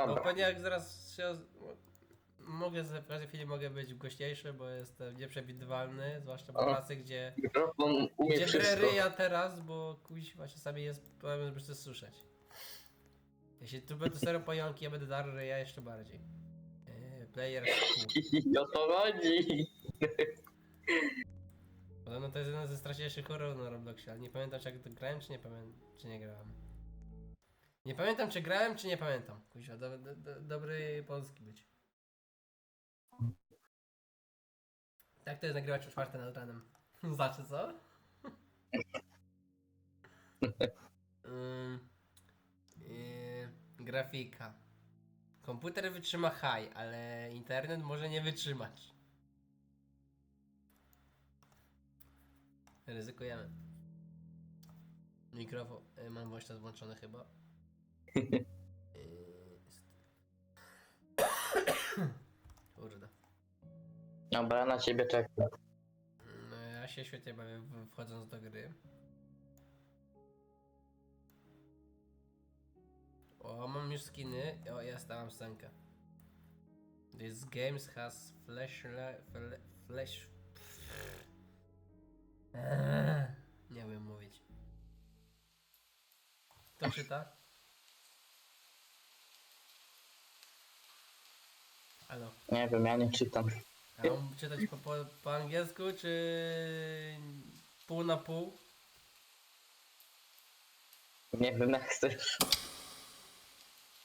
Bo Dobra. pewnie jak zaraz się... Mogę w każdej chwili mogę być głośniejszy, bo jestem nieprzewidywalny, zwłaszcza po O. pracy, gdzie... Mikrofon umie Gdzie wszystko. ryja teraz, bo kuźwa czasami jest problem, żeby to słyszeć. Jeśli tu będą serio pająki, ja będę dar ryja jeszcze bardziej. Eee, player school. O to chodzi. Podobno to jest jeden ze straszniejszych horrorów na Robloxie, ale nie pamiętam czy jak to grałem, czy nie pamiętam, czy nie grałem. Nie pamiętam czy grałem, czy nie pamiętam. Kuźwa, do, do, do, dobry polski być. Tak to jest nagrywać o czwarte nad ranem. Znaczy co? Ym, yy, grafika. Komputer wytrzyma high, ale internet może nie wytrzymać. Ryzykujemy. Mikrofon. y, Mam właśnie włączony chyba. Kurde. Dobra, na ciebie czekam. No, ja się świetnie bawię w- wchodząc do gry. O, mam już skiny. O, ja stałam scenkę. This games has flash... fle- flash... Eee, Nie wiem mówić. Kto czyta? Halo. Nie wiem, ja nie czytam. A mam czytać po, po, po angielsku, czy pół na pół? Nie wiem, jak chcesz.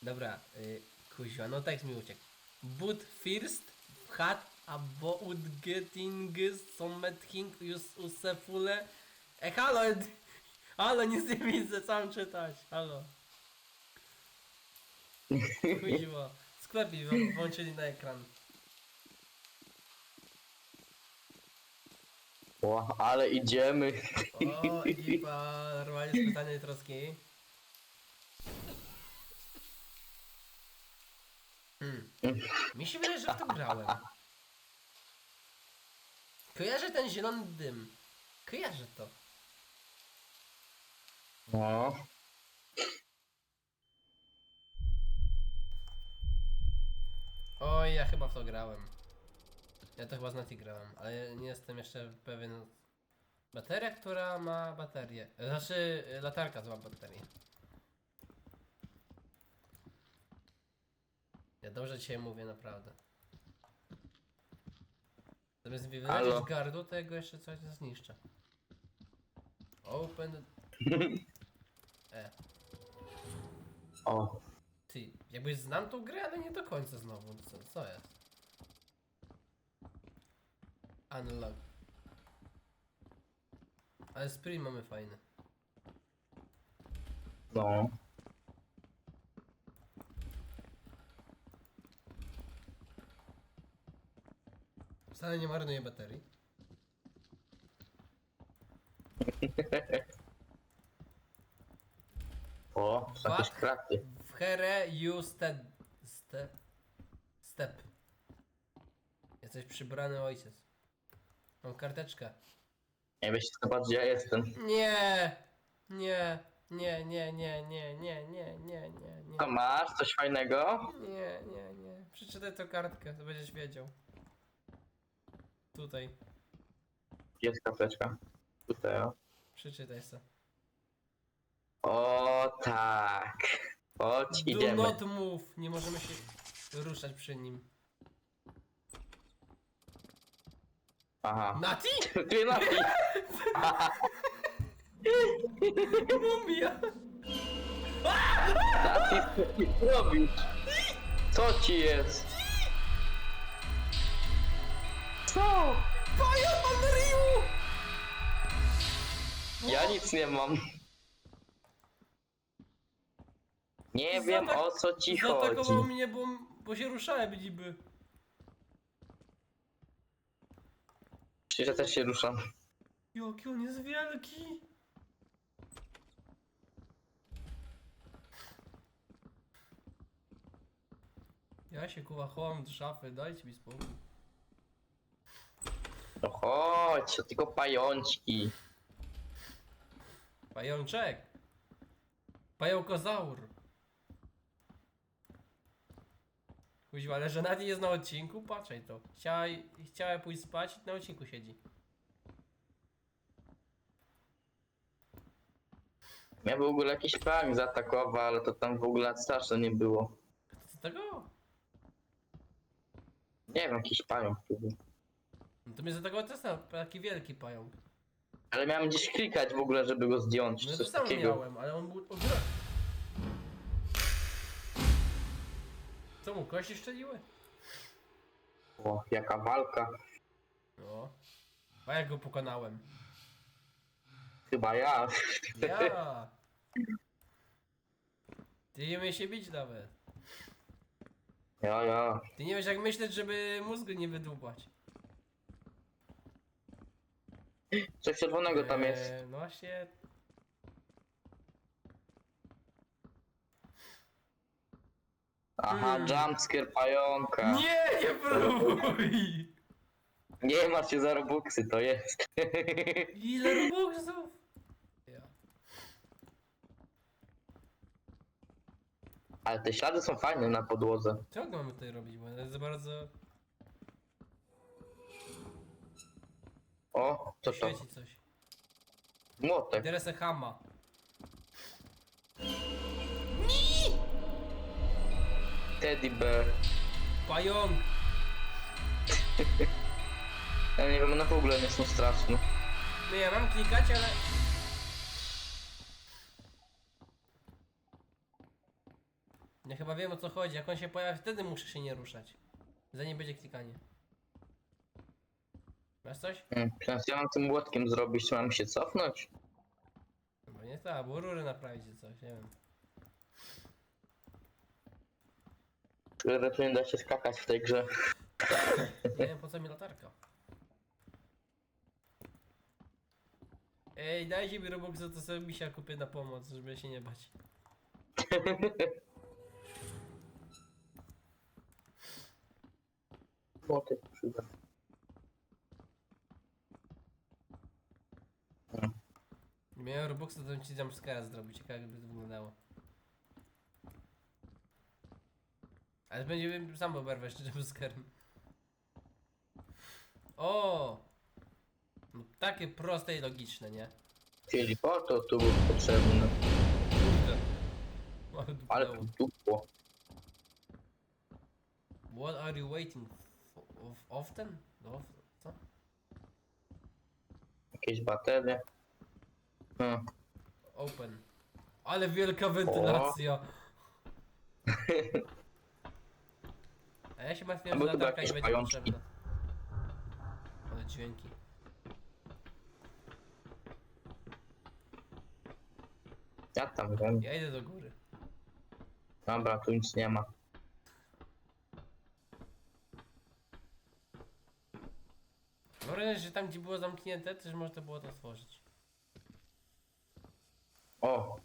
Dobra, y, kuźwa, no tekst mi uciekł. But first had about getting something us useful. E, halo, halo, nic nie widzę, sam czytać, halo. Kuźwa, sklep mi wą- włączyli na ekran. O, ale idziemy. O, ekipa, normalnie spytanie troski. Hmm. Mi się wydaje, że w to grałem. Kojarzę ten zielony dym. Kojarzę to. No. Oj, ja chyba w to grałem. Ja to chyba z Nati grałem, ale nie jestem jeszcze pewien. Bateria, która ma baterię. Znaczy, latarka, ma baterię. Ja dobrze dzisiaj mówię, naprawdę. Zamiast mi Halo? wylecieć gardło, to jego jeszcze coś zniszczę. Open... E, O. jakbyś znam tą grę, ale nie do końca znowu. Co, co jest? Unlock. Ale sprint mamy fajny. No. Wcale nie marnuje baterii. O, jakieś Fuck. kraty. W herę you step. Step. Step. Jesteś przybrany ojciec. Mam karteczkę. Nie wiesz, zobacz, gdzie ja jestem. Nie! Nie! Nie, nie, nie, nie, nie, nie, nie, nie, nie. To masz coś fajnego? Nie, nie, nie. Przeczytaj tę kartkę, to będziesz wiedział. Tutaj. Jest kapeczka. Tutaj, o. Przeczytaj se. O, tak. Chodź, Do idziemy. not move. Nie możemy się ruszać przy nim. Aha. Nati? Ty na Mumia! Co ty robisz? Co ci jest? Co? Pająk Ryu! Ja nic nie mam. Nie wiem o co ci chodzi. Zaatakował mnie, bo, bo się ruszałem niby. Przecież ja też się ruszam. Jaki on jest wielki! Ja się kuwa chowam do szafy, dajcie mi spokój. No chodź, to tylko pajączki. Pajączek! Pająkozaur! Kuźwa, ale że Nadia jest na odcinku? Patrzaj to. Chciała, chciała pójść spać i na odcinku siedzi. Ja w ogóle jakiś prank zaatakował, ale to tam w ogóle straszne nie było. Co tego? Nie wiem, jakiś pająk tu był. No to mnie zaatakował też na taki wielki pająk. Ale miałem gdzieś klikać w ogóle, żeby go zdjąć, No czy ja to coś samo takiego. miałem, ale on był... O, góra. Co mu, kości szczeliły? O, jaka walka. No. A jak go pokonałem? Chyba ja. Ja! Ty nie umiesz się bić nawet. Ja, ja. Ty nie wiesz jak myśleć, żeby mózgu nie wydłubać. Coś czerwonego tam jest. Eee, No właśnie... Aha, Hmm. jumpscare pająka. Nie, nie próbuj! Nie masz się za robuxy, to jest. Ile robuxów? Ja. Ale te ślady są fajne na podłodze. Co mamy tutaj robić, bo jest za bardzo... O, co to? Świeci coś. Młotek. Teraz hama. Teddy bear. Pająk! Ja nie wiem, one w ogóle nie są straszne. No ja mam klikać, ale... Ja chyba wiem o co chodzi. Jak on się pojawi, wtedy muszę się nie ruszać. Zanim będzie klikanie. Masz coś? Teraz ja mam tym młotkiem zrobić, mam się cofnąć? Chyba nie tak, bo rury naprawić czy coś, nie wiem. Nie da się skakać w tej grze. Nie wiem po co mi latarka. Ej, dajcie mi Robuxa, to sobie misia kupię na pomoc, żeby się nie bać. Młotek przyda. Nie miałem Robuxa, to bym ci jumpscare'a zrobił, ciekawe jakby to wyglądało. Ale będzie sam oberwać jumpscarem. O! No, takie proste i logiczne, nie? Czyli po to tu był potrzebny. Kurde. Ale Ale dupnęło. dupło. What are you waiting for? Of often? No, co? Jakieś baterie. Hmm. Open. Ale wielka wentylacja. A ja się martwiłem, Albo że chyba latarka nie jakieś będzie pajączki. potrzebna. Ale dźwięki. Ja tam wiem. Ja idę do góry. Dobra, tu nic nie ma. Mam wrażenie, że tam gdzie było zamknięte, też można było to otworzyć. O!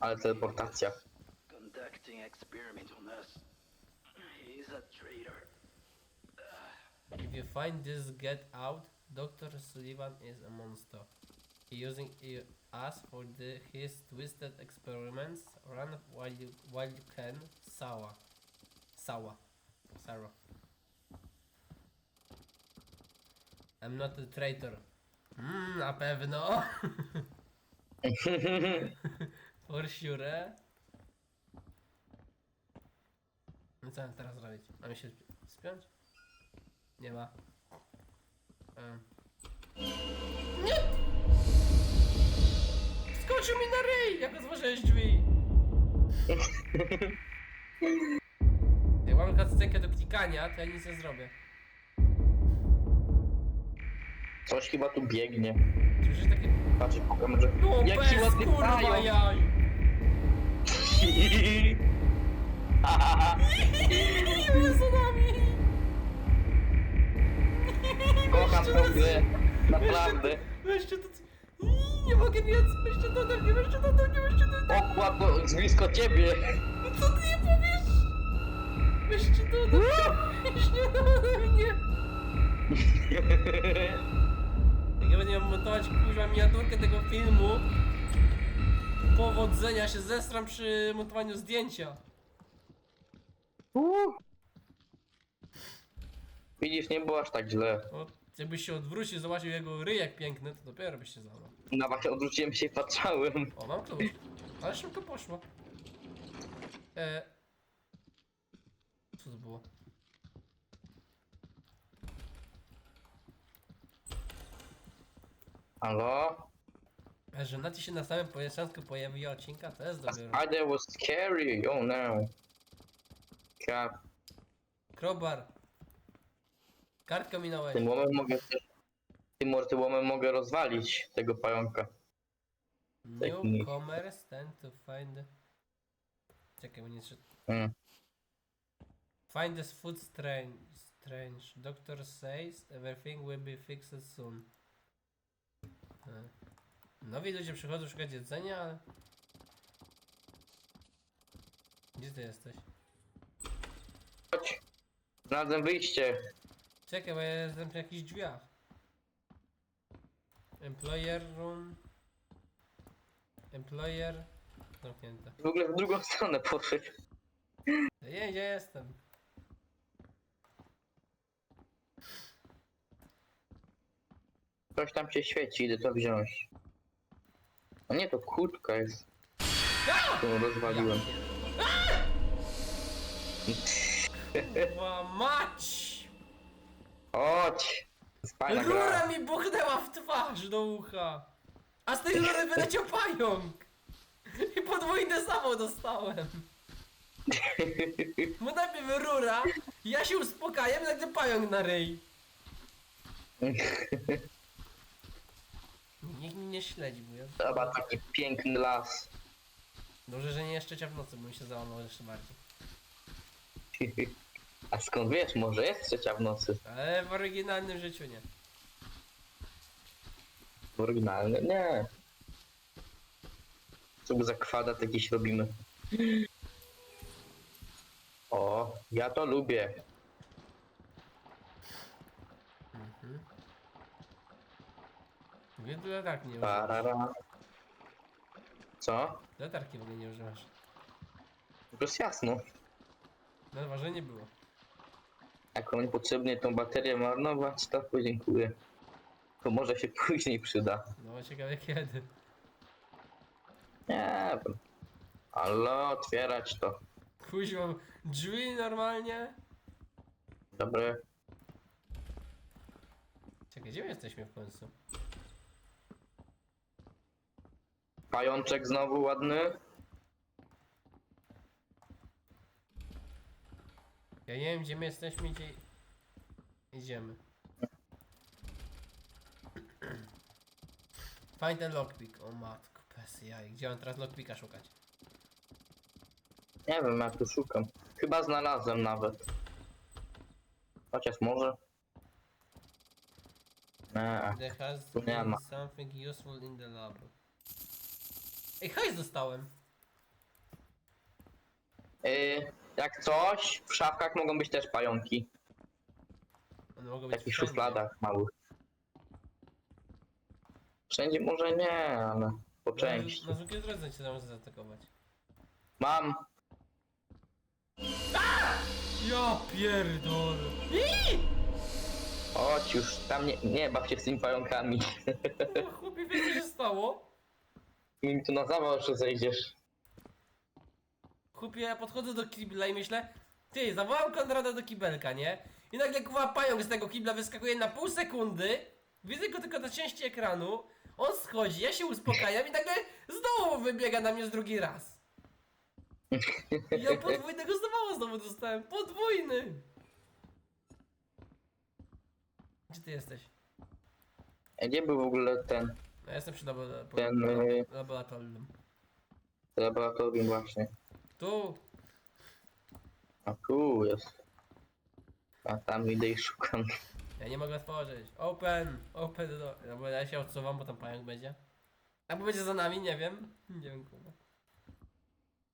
Ale teleportacja. conducting experiment on us. He's a traitor. If you find this, get out. Dr. Sullivan is a monster. He using i- us for the, his twisted experiments. Run while you while you can. Sawa. Sawa. Sarah. I'm not a traitor. Mm, na pewno. For sure. No co mam teraz robić? Mamy się spiąć? Nie ma. E. Nie! Skoczył mi na ryj! Jak otworzyłeś drzwi! Jak mam cutscenkę do klikania, to ja nic nie zrobię. Coś chyba tu biegnie. Słyszysz takie... Patrz, powiem, że... No Jaki bez kurwa pająk! jaj! Jest za nami! Kocham tę grę. Naprawdę. Weźcie to... Ii, Nie mogę biec! Weźcie to ode mnie, weźcie to ode mnie, weźcie to ode mnie! O, ładno, z blisko ciebie. Co ty nie powiesz? Weźcie to ode mnie! Weźcie to ode mnie! Jak ja będę montować kurwa miniaturkę tego filmu Powodzenia się zestram przy montowaniu zdjęcia Uh. Widzisz, nie było aż tak źle. O, jakbyś się odwrócił, zobaczył jego ryjek piękny, to dopiero byś się załamał. No właśnie odwróciłem się i patrzałem. O, mam klucz. Ale szybko poszło. E... Co to było? Halo? A że na ci się na samym początku pojawiła odcinka, to jest A dopiero. spider was scary. Oh no. Crap. Crowbar. Kartkę minąłeś. Tym łomem mogę też... Tym łomem mogę rozwalić tego pająka. Newcomers tend to find... Czekaj, bo nie trzy... Mm. Find this food strange. Strange. Doctor says everything will be fixed soon. Nowi ludzie przychodzą szukać jedzenia, ale... Gdzie ty jesteś? Chodź. Znalazłem wyjście. Czekaj, bo ja jestem przy jakichś drzwiach. Employer room. Employer. Zamknięte. W ogóle w drugą stronę poszedł. Nie, gdzie jestem? Coś tam się świeci, idę to wziąć. A nie, to kurtka jest. Którą rozwaliłem. Kurwa mać! Chodź! Gra. Rura mi buchnęła w twarz do ucha! A z tej rury wyleciał pająk! I podwójne samo dostałem! Bo najpierw rura, ja się uspokajam, nagle pająk na ryj. Nikt mnie nie śledzi, bo ja... Zobacz, taki piękny las. Dobrze, że nie jeszcze trzecia w nocy, bym się załamał jeszcze bardziej. A skąd wiesz, może jest trzecia w nocy? Ale w oryginalnym życiu nie. W oryginalny? Nie. Co za kwadat jakiś robimy? O, ja to lubię. Mhm. W ogóle latarki nie używasz. Parara. Co? Latarki w ogóle nie używasz. To jest jasno. No ważne nie było. Jak on potrzebnie tą baterię marnować, to podziękuję. To może się później przyda. No ciekawe kiedy. Nie wiem. Ale otwierać to. Kuźwa, drzwi normalnie? Dobre. Czekaj, gdzie my jesteśmy w końcu? Pajączek znowu ładny. Ja nie wiem gdzie my jesteśmy, gdzie... Idziemy. Find ten lockpick. O matko, bez jaj. Gdzie mam teraz lockpicka szukać? Nie wiem, jak tu szukam. Chyba znalazłem nawet. Chociaż może. Nie. There has Tu nie been ma. something useful in the lab. Ej, hajs dostałem! Yy, jak coś, w szafkach mogą być też pająki. One mogą W być takich wszędzie. szufladach małych. Wszędzie może nie, ale po Na, części. na zwykłej drodze cię może zaatakować. Mam. Ja pierdolę! Iii! Chodź już, tam nie, nie baw się z tymi pająkami. O, chłopie, wiesz co się stało? Mi tu na zawał jeszcze zejdziesz. Chłopie, ja podchodzę do kibla i myślę, ty, zawołam Konrada do kibelka, nie? I nagle kuwa pająk z tego kibla wyskakuje na pół sekundy, widzę go tylko na części ekranu, on schodzi, ja się uspokajam i nagle znowu wybiega na mnie z drugi raz. I ja podwójnego zawała znowu dostałem, podwójny! Gdzie ty jesteś? A Gdzie był w ogóle ten No, ja jestem przy labo- Ten, y- laboratorium. laboratorium właśnie? Tu! A tu jest. A tam idę i szukam. Ja nie mogę otworzyć. Open! Open the door. No bo ja się odsuwam, bo tam pająk będzie. Albo będzie za nami, nie wiem. Nie wiem kurwa.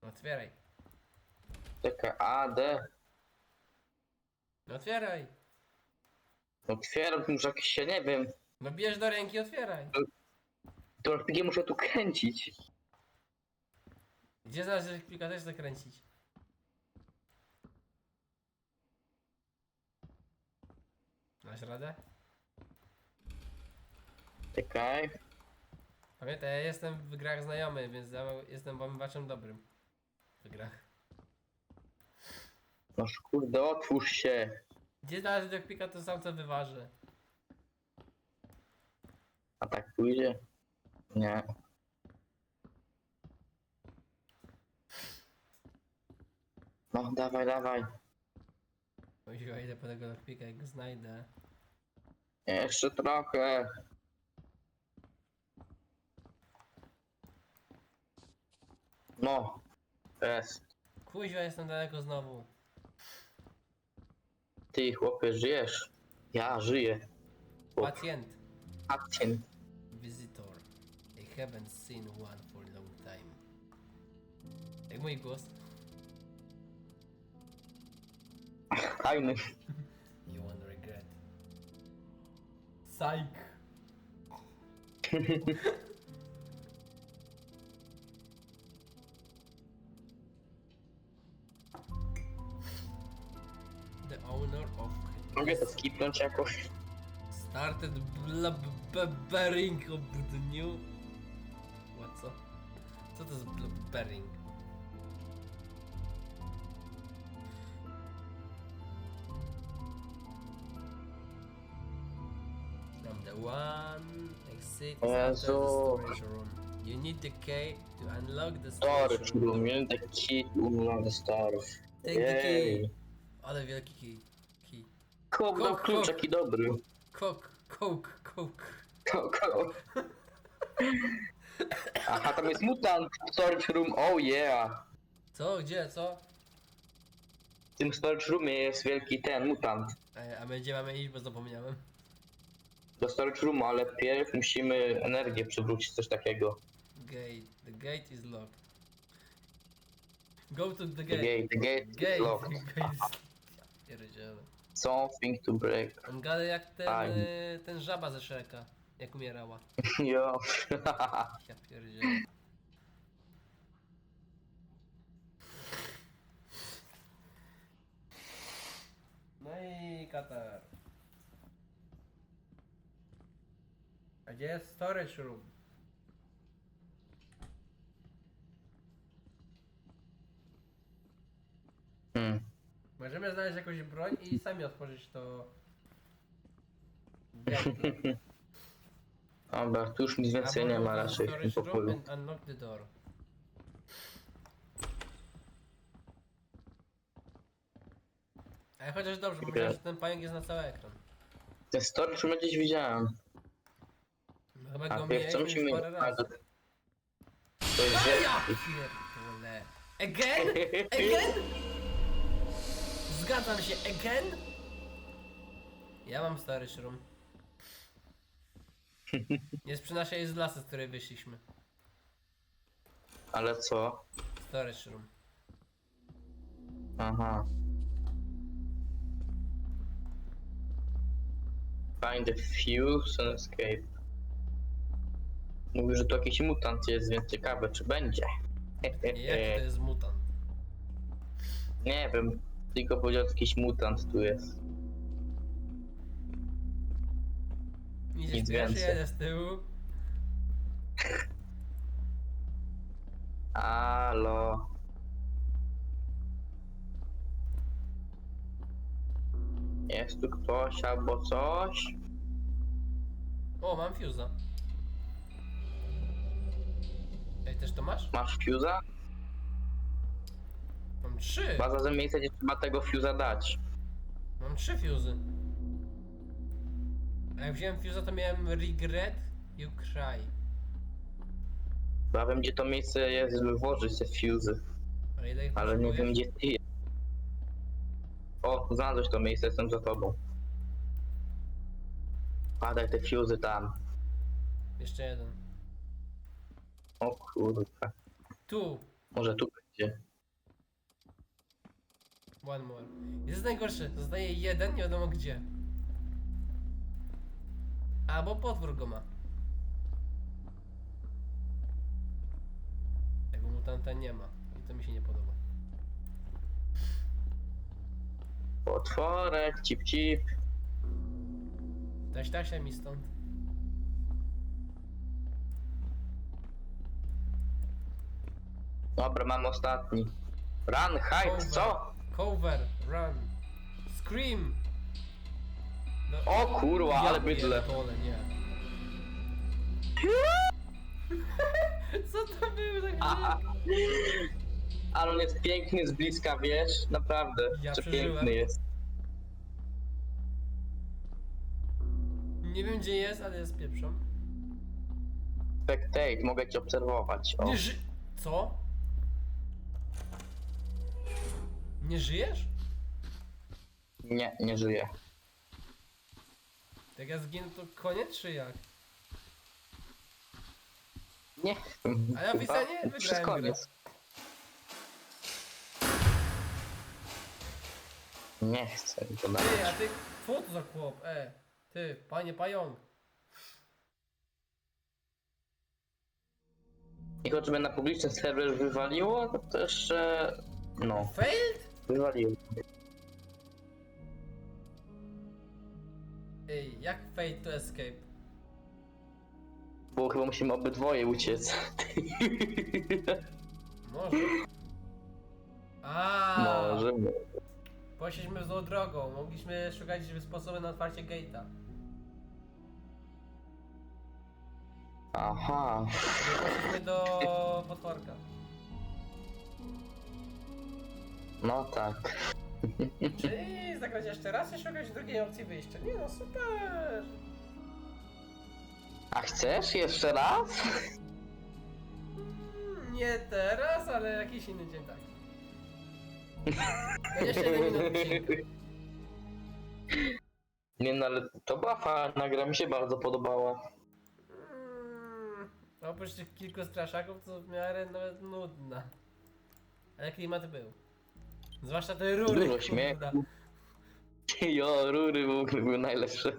No otwieraj. Czekaj, A, D. No otwieraj. Otwieram, już jakieś się nie wiem. No bierz do ręki, otwieraj. To RPG muszę tu kręcić. Gdzie zaraz klika też zakręcić? Masz radę? Czekaj. Pamiętaj, ja jestem w grach znajomy, więc ja jestem włamywaczem dobrym. W grach. No kurde, otwórz się. Gdzie znaleźć lockpicka, to sam co wyważę. A tak pójdzie? Nie. No, dawaj, dawaj. Kuźwa, idę po tego lockpicka, jak go znajdę. Jeszcze trochę. No. Jest. Kuźwa, jestem daleko znowu. Ty, chłopie, żyjesz. Ja żyję. Chłop. Pacjent. Pacjent. Visitor. I haven't seen one for a long time. Jak mój głos? Fajny. You won't regret. Psych. The owner of Mogę to skipnąć jakoś? started blubbering of the new. What co? Co to jest blubbering? From exit is after the Jezu. storage room. You need the key to unlock the Storage storage room. room, nie the key unlock the stars. Take the key. Jej. Ale wielki key. key. Kok, no Kok, klucz kok. jaki dobry. Coke, coke, coke. Kok, kok. Aha, tam jest mutant w storage room, oh yeah. Co? Gdzie? Co? W tym storage roomie jest wielki ten mutant. E, a my gdzie mamy iść, bo zapomniałem. Do storage roomu, ale pierw musimy energię przywrócić, coś takiego. Gate. The gate is locked. Go to the The gate. gate, the gate is locked. Gate is... Ja pierdzielę. Something to break. On gada jak ten, Aj. e, ten żaba ze Shreka. Jak umierała. Jo. Ja pierdzielę. No i Katar. A gdzie jest storage room? Hmm. Możemy znaleźć jakąś broń i sami otworzyć to. gate. Dobra, tu już nic więcej nie ma raczej w tym pokoju. and unlock the door. Ale chociaż dobrze, bo myślałem, że ten pająk jest na cały ekran. Ten storage room gdzieś widziałem. Chyba A go co musimy... już parę A, razy. to... To jest A ja pierdolę. Again? Again? Zgadzam się, again? Ja mam storage room. Jest przy naszej z lasy, z której wyszliśmy. Ale co? Storage room. Aha. Find the fuse and escape. Mówi, że to jakiś mutant jest, więc ciekawe, czy będzie. I jaki to jest mutant? Nie wiem, tylko powiedział, że jakiś mutant tu jest. Idziesz Nic pierwszy, więcej. jedę z tyłu. Halo. Jest tu ktoś albo coś? O, mam fuse'a. Też to masz? Masz fuse'a? Mam trzy! Chyba za miejsce, gdzie trzeba tego fuse'a dać. Mam trzy fuse'y. A jak wziąłem fuse'a, to miałem regret, you cry. Chyba wiem, gdzie to miejsce jest, żeby włożyć te fuse'y. A ile ich Ale nie potrzebujesz? wiem, gdzie ty jest. O, znalazłeś to miejsce, jestem za tobą. Padaj te fuse'y tam. Jeszcze jeden. O kurwa. Tu! Może tu będzie. One more. Jest najgorsze, zostaje jeden, nie wiadomo gdzie. Albo potwór go ma. Tego mutanta nie ma. I to mi się nie podoba. Potworek, cip cip. Taś tasia mi stąd. Dobra, mam ostatni. Run, hide, Cover. co? Cover, run. Scream! No, O kurwa, ale bydle. pierdolę, nie. Co to było tak Aha. Ale on jest piękny z bliska, wiesz? Naprawdę, Ja przeżyłem. piękny jest. Nie wiem gdzie jest, ale jest pieprzą. Spectate, mogę cię obserwować. O. Nie ży... Co? Nie żyjesz? Nie, nie żyje. Jak ja zginę to koniec czy jak? Nie. A ja widzę, nie? Wygrałem koniec. Nie chcę to Ty, a ty... Co to za chłop? E, ty, panie pająk. I choćby na publiczny serwer wywaliło, to to jeszcze... No, Failed? Wywaliło. Ej, jak failed to escape? Bo chyba musimy obydwoje uciec. Może. A, Możemy. Poszliśmy złą drogą, mogliśmy szukać sposobu na otwarcie gate'a. Aha. Poszliśmy do potworka. No tak. Czyli zagrać jeszcze raz i szukać drugiej opcji wyjścia. Nie no, super! A chcesz jeszcze raz? Mm, Nie teraz, ale jakiś inny dzień tak. Będzie 7 minut odcinka. Nie no, ale to była fajna gra, mi się bardzo podobała. Mm, Oprócz tych kilku straszaków, to w miarę nawet nudna. Ale klimat był. Zwłaszcza te rury. Dużo śmiechu. Jo, rury w ogóle były najlepsze.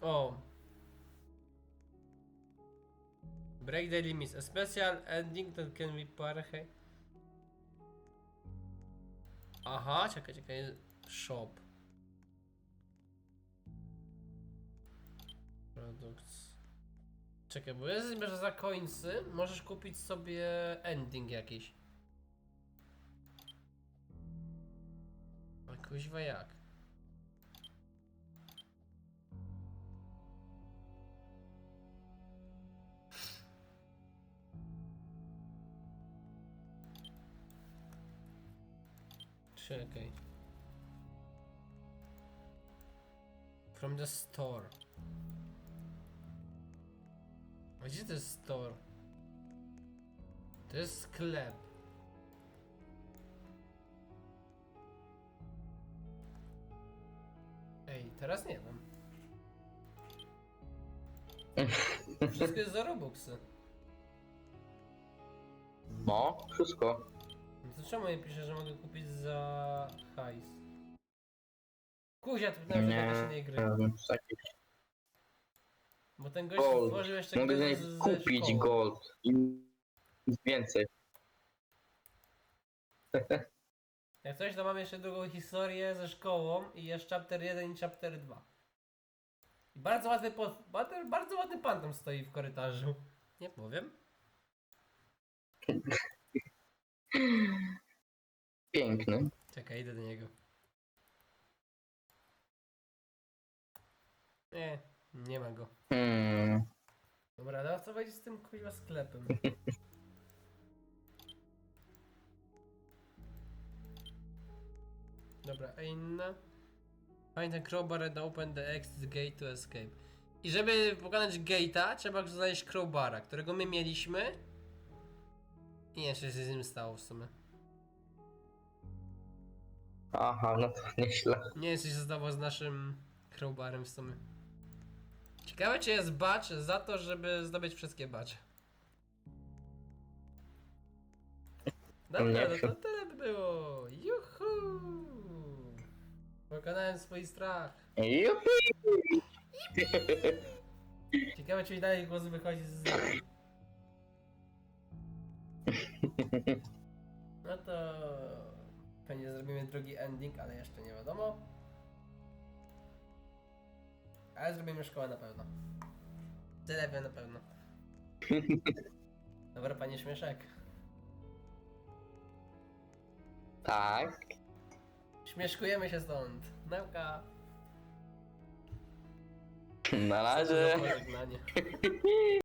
O. Break the limits. A special ending that can be parhe. Aha, czekaj, czekaj. Shop. Products. Czekaj, bo jest, że za coinsy możesz kupić sobie ending jakiś. Kuźwa jak? Czekaj. From the store. A gdzie to jest store? To jest sklep. Ej, teraz nie wiem. Wszystko jest za Robuxy. No, wszystko. No to czemu nie pisze, że mogę kupić za hajs? Kuzia, to pytałem się jakiejś innej gry. takie Bo ten gość Gold. stworzył jeszcze Mogę grę z ze kupić szkoły. gold i więcej. Jak coś, to mam jeszcze drugą historię ze szkołą i jest chapter 1 i chapter 2. I bardzo ładny, po, bardzo, bardzo ładny pan tam stoi w korytarzu. Nie powiem. Piękny. Czekaj, idę do niego. Nie, nie ma go. Hmm. Dobra, ale o co będzie z tym kuźwa sklepem? Dobra, a inna? Find a crowbar and open the exit gate to escape. I żeby pokonać gate'a, trzeba znaleźć crowbara, którego my mieliśmy. I nie wiem, co się z nim stało w sumie. Aha, no to nieźle. Nie wiem, co się stało z naszym crowbarem w sumie. Ciekawe, czy jest batch za to, żeby zdobyć wszystkie batche. Dobra, no to tyle by było. Juhu! Pokonałem swój strach. Jupi! Ciekawe, czy mi dalej głos wychodzi z... No to... Pewnie zrobimy drugi ending, ale jeszcze nie wiadomo. Ale zrobimy szkołę na pewno. Tyle wiem na pewno. Dobra, panie Śmieszek. Tak. Śmieszkujemy się stąd. Nauka. Na razie.